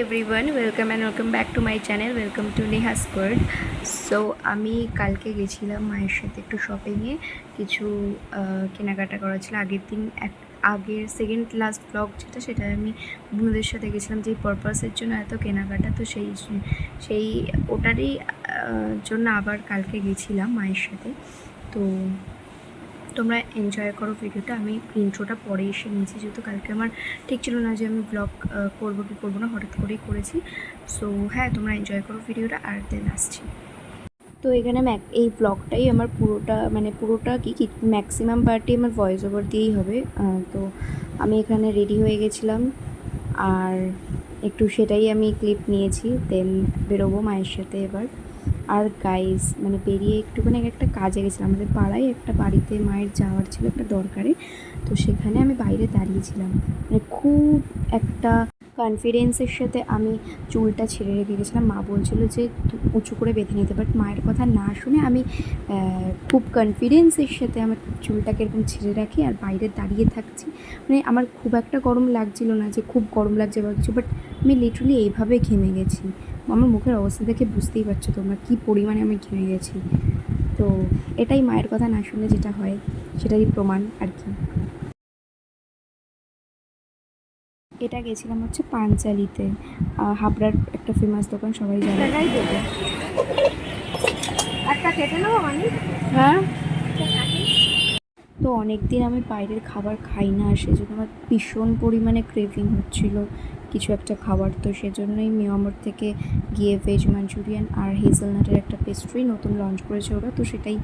Everyone welcome and welcome back to my channel welcome to Neha squad so আমি কালকে গেছিলাম মায়ের সাথে একটু শপিংয়ে কিছু কেনাকাটা করা ছিল। আগের দিন এক, আগের সেকেন্ড লাস্ট ব্লগ যেটা, সেটা আমি বন্ধুদের সাথে গেছিলাম যেই পারপাসের জন্য এত কেনাকাটা। তো সেই সেই, ওটারই জন্য আবার কালকে গেছিলাম মায়ের সাথে। তো তোমরা এনজয় করো ভিডিওটা আমি ইন্ট্রোটা পরে এসে নিয়েছি, যেহেতু কালকে আমার ঠিক ছিল না যে আমি ব্লগ করব কি করব না, হঠাৎ করেই করেছি। সো হ্যাঁ তোমরা এনজয় করো ভিডিওটা আর দেন আসছি। তো এখানে ম্যাক, এই ব্লগটাই আমার পুরোটা মানে পুরোটা কি কি ম্যাক্সিমাম পার্টি আমার ভয়েস ওভার দিয়েই হবে। তো আমি এখানে রেডি হয়ে গেছিলাম। আর একটু সেটাই আমি ক্লিপ নিয়েছি দেন বেরোবো মায়ের সাথে এবার। আর গাইস মানে বেরিয়ে একটুখানি একটা কাজে গেছিলাম। আমাদের পাড়ায় একটা বাড়িতে মায়ের যাওয়ার ছিল একটা দরকারে। তো সেখানে আমি বাইরে দাঁড়িয়েছিলাম। মানে খুব একটা কনফিডেন্সের সাথে আমি চুলটা ছেড়ে রেখে গেছিলাম। মা বলছিল যে উঁচু করে বেঁধে নিতে বাট মায়ের কথা না শুনে আমি খুব কনফিডেন্সের সাথে আমার চুলটাকে এরকম ছেড়ে রাখি আর বাইরে দাঁড়িয়ে থাকছি। মানে আমার খুব একটা গরম লাগছিল না যে, খুব গরম লাগছে বা কিছু বাট আমি লিটারালি এইভাবে ঘেমে গেছি। আমার মুখের অবস্থা দেখে বুঝতেই পারছ তোমরা কী পরিমাণে আমি ঘেমে গেছি। তো এটাই মায়ের কথা না শুনলে যেটা হয় সেটারই প্রমাণ আর কি। এটা গেছিলাম হচ্ছে পাঞ্চালিতে। হাবড়ার একটা ফেমাস দোকান সবাই জানে। একটা কেটে নেব মানে হ্যাঁ। তো অনেক দিন আমি বাইরের খাবার খাই না সেজন্য আমার ভীষণ পরিমাণে ক্রেভিং হচ্ছিল। কিছু একটা খাবার, তো সেজন্যই মিয়ামর থেকে গিয়ে ভেজ মাঞ্চুরিয়ান আর হেজেলনাটের একটা পেস্ট্রি নতুন লঞ্চ করেছে ওরা, তো সেটাই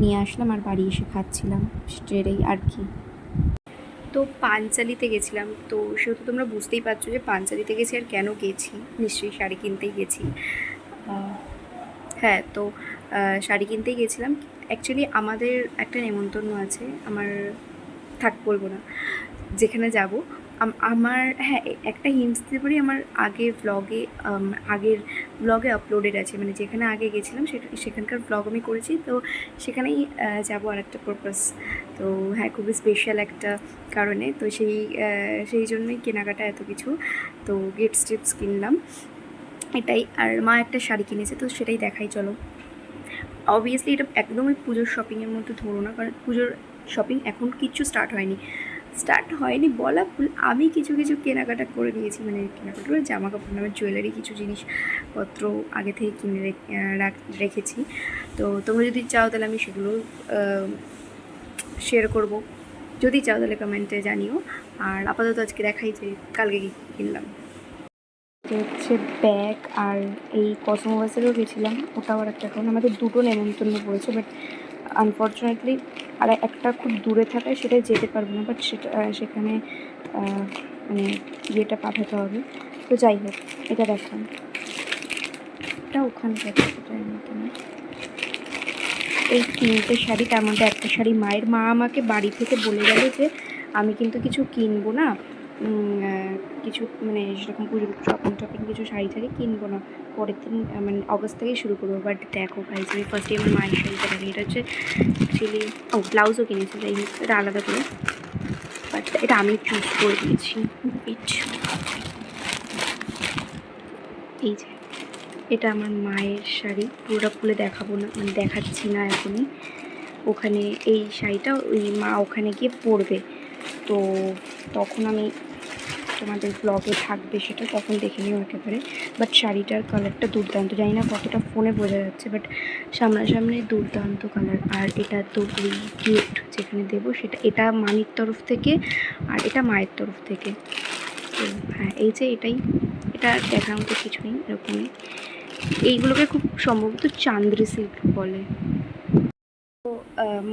নিয়ে আসলাম আর বাড়ি এসে খাচ্ছিলাম। সেটাই আর কি। তো পাঞ্চালিতে গেছিলাম, তো সেহেতু তোমরা বুঝতেই পারছ যে পাঞ্চালিতে গেছি আর কেন গেছি? নিশ্চয়ই শাড়ি কিনতেই গেছি। হ্যাঁ তো শাড়ি কিনতেই গেছিলাম। অ্যাকচুয়ালি আমাদের একটা নেমন্তন্ন আছে, আমার থাক বলব না, যেখানে যাব। আমার হ্যাঁ একটা হিন্টস দিতে পারি? আমার আগে ব্লগে আগের ব্লগে আপলোডেড আছে। মানে যেখানে আগে গেছিলাম সেখানকার ব্লগ আমি করেছি। তো সেখানেই যাব আর একটা পারপাস তো হ্যাঁ খুবই স্পেশাল একটা কারণে। তো সেই সেই জন্যই কেনাকাটা এত কিছু। তো গিফটস টিপস কিনলাম। এটাই। আর মা একটা শাড়ি কিনেছে, তো সেটাই দেখাই, চলো। অবভিয়াসলি এটা একদমই পুজোর শপিংয়ের মধ্যে ধরো না। কারণ পুজোর শপিং এখন কিচ্ছু স্টার্ট হয়নি। স্টার্ট হয়নি বলা ভুল। আমি কিছু কিছু কেনাকাটা করে নিয়েছি মানে কেনাকাটা করে জামা কাপড় আমার জুয়েলারি কিছু জিনিসপত্র আগে থেকে কিনে রেখেছি। তো তোমরা যদি চাও তাহলে আমি সেগুলো শেয়ার করব। যদি চাও তাহলে কমেন্টে জানিও। আর আপাতত আজকে দেখাই যে কালকে কিনলাম। হচ্ছে ব্যাগ আর এই কসমোবাসেরও গেছিলাম। ওটাও আর একটা কারণ আমাদের দুটো নেমন্তন্ন পড়েছে বাট আনফর্চুনেটলি আর একটা খুব দূরে থাকায় সেটা যেতে পারব না বাট সেটা সেখানে মানে ইয়েটা পাঠাতে হবে। তো যাই হোক, এটা দেখান। এটা ওখানকার। এই তিনটে শাড়ি, তার মধ্যে একটা শাড়ি মায়ের, মা আমাকে বাড়ি থেকে বলে গেল যে আমি কিন্তু কিছু কিনবো না। কিছু মানে সেরকম পুজোর শপিং টপিং কিছু শাড়ি টাড়ি কিনবো না। পরের দিন মানে অগস্ট থেকেই শুরু করব। বাট দেখো গাইজ আমি ফার্স্টে আমার মায়ের শাড়িটা দেখি এটা হচ্ছে অ্যাকচুয়ালি ও ব্লাউজও কিনেছি যাই হোক এটা আলাদা করে। বাট এটা আমি চুজ করে দিয়েছি. এই যে, এটা আমার মায়ের শাড়ি। পুরোটা খুলে দেখাবো না মানে দেখাচ্ছি না এখনই। ওখানে এই শাড়িটা ওই মা ওখানে গিয়ে পরবে। তো তখন আমি তোমাদের ব্লগে থাকবে, সেটা তখন দেখে নিও একেবারে। বাট শাড়িটার কালারটা দুর্দান্ত, জানি না কতটা ফোনে বোঝা যাচ্ছে বাট সামনাসামনি দুর্দান্ত কালার আর এটা তো গিফট যেখানে দেবো, সেটা, এটা মানির তরফ থেকে আর এটা মায়ের তরফ থেকে। তো হ্যাঁ এই যে এটাই, এটা দেখার মতো কিছু নেই, এরকমই। এইগুলোকে খুব সম্ভবত চান্দ্রি সিল্ক বলে।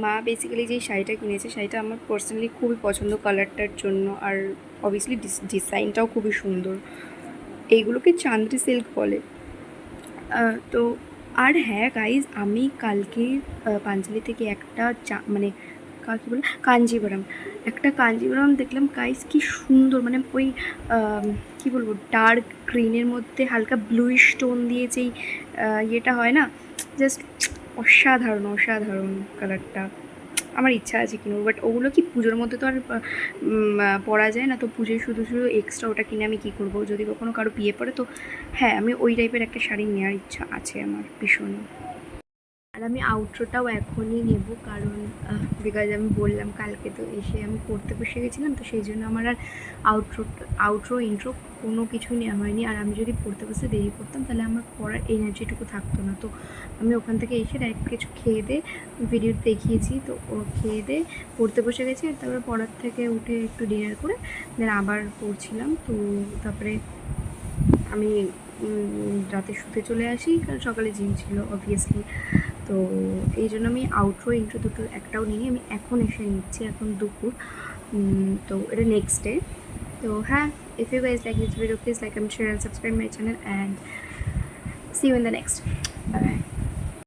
মা বেসিক্যালি যেই শাড়িটা কিনেছে, শাড়িটা আমার পার্সোনালি খুবই পছন্দ কালারটার জন্য। আর অবভিয়াসলি ডিজাইনটাও খুবই সুন্দর। এইগুলোকে চান্দ্রি সিল্ক বলে। তো আর হ্যাঁ গাইজ আমি কালকে পাঞ্জালি থেকে একটা মানে কী বলে? কাঞ্জিবরম। একটা কাঞ্জিবরম দেখলাম গাইজ কি সুন্দর। মানে ওই কী বলব ডার্ক গ্রিনের মধ্যে হালকা ব্লুইশ টোন দিয়ে যেই ইয়েটা হয় না জাস্ট অসাধারণ অসাধারণ কালারটা আমার ইচ্ছা আছে কিনবো বাট ওগুলো কি পুজোর মধ্যে তো আর পরা যায় না? তো পুজোয় শুধু শুধু এক্সট্রা ওটা কিনে আমি কী করব? যদি কখনো কারও বিয়ে পড়ে তো হ্যাঁ আমি ওই টাইপের একটা শাড়ি নেওয়ার ইচ্ছা আছে আমার ভীষণ আর আমি আউটরোটাও এখনই নেব কারণ বিকজ আমি বললাম কালকে তো এসে আমি পড়তে বসে গেছিলাম, তো সেই জন্য আমার আর আউটরো আউটরো ইন্ট্রো কোনো কিছুই নেওয়া হয়নি। আর আমি যদি পড়তে বসে দেরি করতাম, তাহলে আমার পড়ার এনার্জিটুকু থাকতো না। তো আমি ওখান থেকে এসে ডাইরেক্ট কিছু খেয়ে দিয়ে ভিডিও দেখিয়েছি, তো ও খেয়ে দিয়ে পড়তে বসে গেছি, আর তারপরে পড়ার থেকে উঠে একটু ডিনার করে দেন আবার পড়ছিলাম। তো তারপরে আমি রাতে শুতে চলে আসি, কারণ সকালে জিম ছিল অবভিয়াসলি তো এই জন্য আমি আউটরো ইন্ট্রো দুটো একটাও নিয়ে আমি এখন এসে নিচ্ছি, এখন দুপুর। তো এটা নেক্সট ডে তো হ্যাঁ if you guys like this video please like and share subscribe my channel and see you in the next